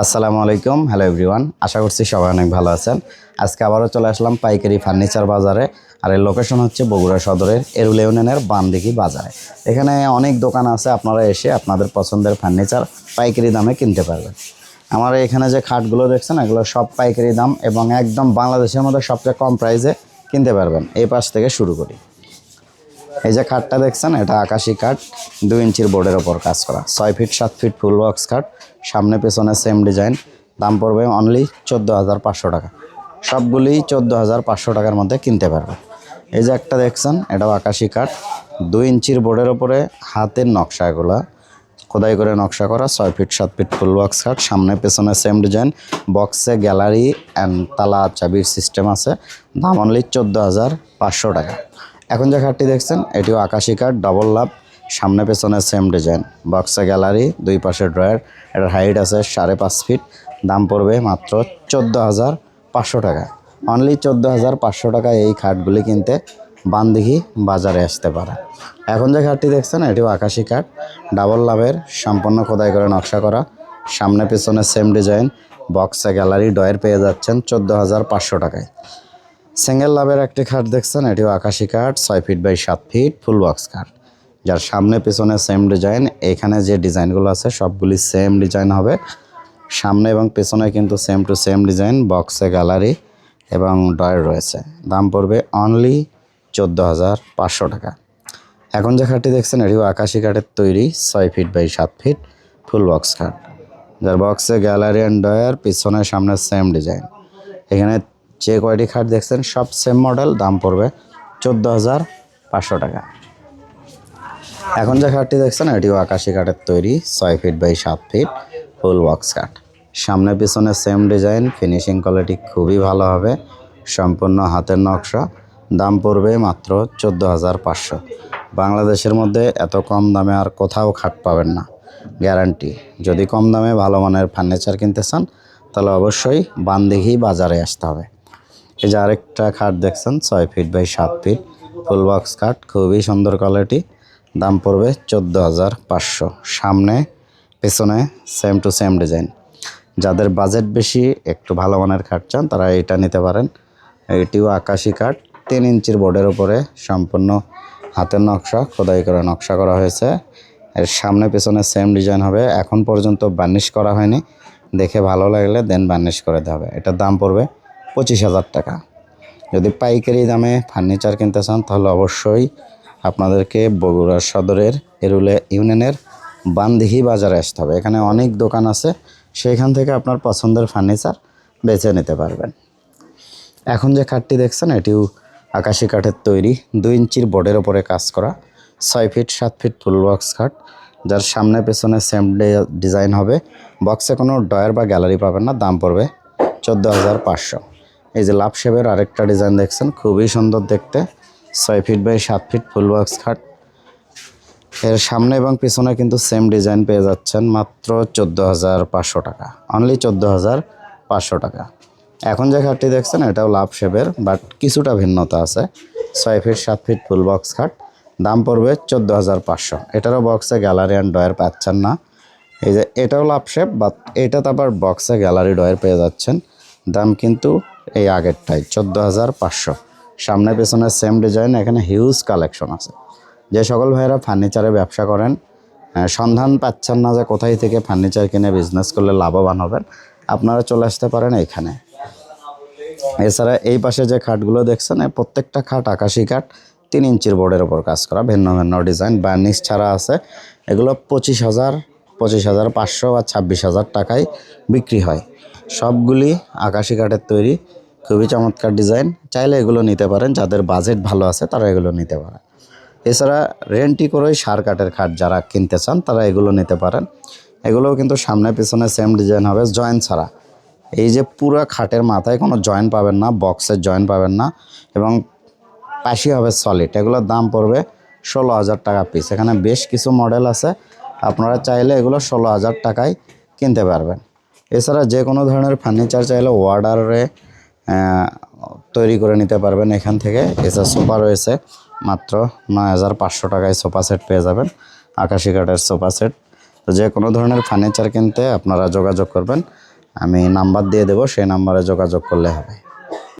আসসালামু আলাইকুম, hello everyone, আশা করছি সবাই অনেক ভালো আছেন। আজকে আবারও চলে আসলাম পাইকারি ফার্নিচার বাজারে, আর এর লোকেশন হচ্ছে বগুড়া সদরের এরুল ইউনিয়নের বানদিঘি বাজারে। এখানে অনেক দোকান আছে, আপনারা এসে আপনাদের পছন্দের ফার্নিচার পাইকারি দামে কিনতে পারবেন। আমার এখানে যে খাটগুলো দেখছেন, এগুলো সব পাইকারি দাম এবং একদম বাংলাদেশের মধ্যে সবচেয়ে কম প্রাইসে কিনতে পারবেন। এই পাশ থেকে শুরু করি। এই যে খাটটা দেখছেন, এটা আকাশি কাঠ দুই ইঞ্চির বোর্ডের ওপর কাজ করা। ছয় ফিট, সাত ফিট ফুল বক্স খাট, সামনে পেছনে সেম ডিজাইন দাম পড়বে অনলি চোদ্দ হাজার পাঁচশো টাকা। সবগুলি চোদ্দ হাজার পাঁচশো টাকার মধ্যে কিনতে পারবে এই যে একটা দেখছেন, এটাও আকাশি কাঠ দুই ইঞ্চির বোর্ডের ওপরে হাতের নকশা খোদাই করে নকশা করা, ছয় ফিট, সাত ফিট ফুল বক্স খাট, সামনে পেছনে সেম ডিজাইন বক্সে গ্যালারি অ্যান্ড তালা চাবির সিস্টেম আছে, দাম অনলি চোদ্দ হাজার পাঁচশো টাকা। এখন যে খাটটি দেখছেন, এটিও আকাশি কাঠ ডবল লাভ সামনে পেছনে সেম ডিজাইন বক্সে গ্যালারি দুই পাশে ড্রয়ার এটার হাইট আছে সাড়ে পাঁচ ফিট দাম পড়বে মাত্র চোদ্দ হাজার পাঁচশো টাকা। অনলি চোদ্দ হাজার পাঁচশো টাকা এই খাটগুলি কিনতে বানদিঘি বাজারে আসতে পারে। এখন যে খাটটি দেখছেন, এটিও আকাশি কাঠ ডাবল লাভের সম্পূর্ণ খোদাই করে নকশা করা। সামনে পেছনে সেম ডিজাইন বক্সে গ্যালারি ডয়ের পেয়ে যাচ্ছেন চোদ্দ হাজার পাঁচশো টাকায়। সিঙ্গেল লাভের একটি খাট দেখছেন, এটিও আকাশি কাঠ, ছয় ফিট বাই সাত ফিট ফুল বক্স কাঠ যার সামনে পেছনে সেম ডিজাইন এখানে যে ডিজাইনগুলো আছে সবগুলি সেম ডিজাইন হবে। সামনে এবং পেছনে কিন্তু সেম টু সেম ডিজাইন বক্সে গ্যালারি এবং ডয়ের রয়েছে। দাম পড়বে অনলি চোদ্দ হাজার পাঁচশো টাকা। এখন যে খাটটি দেখছেন, এটিও আকাশি কাঠের তৈরি, ছয় ফিট বাই সাত ফিট ফুল বক্স খাট। যার বক্সে গ্যালারি অ্যান্ড ডয়ার পিছনে সামনে সেম ডিজাইন এখানে যে কয়টি খাট দেখছেন, সব সেম মডেল দাম পড়বে চোদ্দ হাজার পাঁচশো টাকা। এখন যে খাটটি দেখছেন, এটিও আকাশি কাঠের তৈরি, ছয় ফিট বাই সাত ফিট ফুল বক্স কাঠ। সামনে পিছনে সেম ডিজাইন ফিনিশিং কোয়ালিটি খুবই ভালো হবে, সম্পূর্ণ হাতের নকশা, দাম পড়বে মাত্র চোদ্দ হাজার পাঁচশো। বাংলাদেশের মধ্যে এত কম দামে আর কোথাও খাট পাবেন না, গ্যারান্টি। যদি কম দামে ভালো মানের ফার্নিচার কিনতে চান, তাহলে অবশ্যই বানদিঘি বাজারে আসতে হবে। এই যে আরেকটা খাট দেখছেন, ছয় ফিট বাই সাত ফিট ফুল বক্স খাট, খুবই সুন্দর কোয়ালিটি দাম পড়বে চোদ্দ হাজার পাঁচশো। সামনে, পেছনে সেম টু সেম ডিজাইন যাদের বাজেট বেশি, একটু ভালো মানের খাট চান, তারা এটা নিতে পারেন। এটিও আকাশি কাঠ তিন ইঞ্চির বোর্ডের উপরে সম্পূর্ণ হাতের নকশা, খোদাই করে নকশা করা হয়েছে। এর সামনে, পেছনে সেম ডিজাইন হবে। এখন পর্যন্ত বার্নিশ করা হয়নি। দেখে ভালো লাগলে দেন বার্নিশ করে দেওয়া হবে। এটার দাম পড়বে পঁচিশ হাজার টাকা। যদি পাইকারি দামে ফার্নিচার কিনতে চান, তাহলে অবশ্যই আপনাদেরকে বগুড়া সদরের এরুলে ইউনিয়নের বানদিঘি বাজারে আসতে হবে। এখানে অনেক দোকান আছে, সেখান থেকে আপনার পছন্দের ফার্নিচার বেছে নিতে পারবেন। এখন যে কাঠটি দেখছেন, এটিও আকাশি কাঠের তৈরি, দুই ইঞ্চির বোর্ডের ওপরে কাজ করা, ছয় ফিট, সাত ফিট ফুল বক্স খাট, যার সামনে পেছনে সেম ডিজাইন হবে। বক্সে কোনো ডয়ার বা গ্যালারি পাবেন না, দাম পড়বে চোদ্দ হাজার পাঁচশো। এই যে লাভ শেপের আরেকটা ডিজাইন দেখছেন, খুবই সুন্দর দেখতে। ছয় ফিট বাই সাত ফিট ফুল বক্স খাট। এর সামনে এবং পিছনে কিন্তু সেম ডিজাইন পেয়ে যাচ্ছেন মাত্র চোদ্দ হাজার পাঁচশো টাকা। অনলি চোদ্দ হাজার পাঁচশো টাকা। এখন যে খাটটি দেখছেন, এটাও লাভ শেপের বাট কিছুটা ভিন্নতা আছে। ছয় ফিট সাত ফিট ফুল বক্স খাট। দাম পড়বে চোদ্দ হাজার পাঁচশো। এটারও বক্সে গ্যালারি অ্যান্ড ডয়ার পাচ্ছেন না। এই যে এটাও লাভ শেপ বাট এটাতে আবার বক্সে গ্যালারি ডয়ার পেয়ে যাচ্ছেন। দাম কিন্তু এই আগেরটাই, চোদ্দ হাজার পাঁচশো। সামনে পেছনে সেম ডিজাইন এখানে হিউজ কালেকশন আছে। যে সকল ভাইয়েরা ফার্নিচারে ব্যবসা করেন সন্ধান পাচ্ছেন না যে কোথায় থেকে ফার্নিচার কিনে বিজনেস করলে লাভবান হবেন, আপনারা চলে আসতে পারেন এইখানে। এছাড়া এই পাশে যে খাটগুলো দেখছেন প্রত্যেকটা খাট আকাশি খাট, তিন ইঞ্চির বোর্ডের ওপর কাজ করা, ভিন্ন ভিন্ন ডিজাইন বার্নিশ ছাড়া আছে। এগুলো পঁচিশ হাজার পঁচিশ হাজার পাঁচশো বা ছাব্বিশ হাজার টাকায় বিক্রি হয়। সবগুলি আকাশি কাঠের তৈরি খুবই চমৎকার ডিজাইন। চাইলে এগুলো নিতে পারেন, যাদের বাজেট ভালো আছে তারা এগুলো নিতে পারে এছাড়া রেন্টি করেই সার কাঠের খাট যারা কিনতে চান তারা এগুলো নিতে পারেন। এগুলোও কিন্তু সামনে পিছনে সেম ডিজাইন হবে জয়েন্ট ছাড়া। এই যে পুরো খাটের মাথায় কোনো জয়েন্ট পাবেন না বক্সের জয়েন্ট পাবেন না এবং পাশি হবে সলিড এগুলোর দাম পড়বে ষোলো হাজার টাকা পিস এখানে বেশ কিছু মডেল আছে, আপনারা চাইলে এগুলো ষোলো হাজার টাকায় কিনতে পারবেন। এছাড়া যে কোনো ধরনের ফার্নিচার চাইলে অর্ডারে তৈরি করে নিতে পারবেন এখান থেকে। এছাড়া সোফা রয়েছে, মাত্র নয় হাজার পাঁচশো টাকায় সোফা সেট পেয়ে যাবেন, আকাশি কাঠের সোফা সেট। তো যে কোনো ধরনের ফার্নিচার কিনতে আপনারা যোগাযোগ করবেন, আমি নাম্বার দিয়ে দেবো, সেই নাম্বারে যোগাযোগ করলে হবে।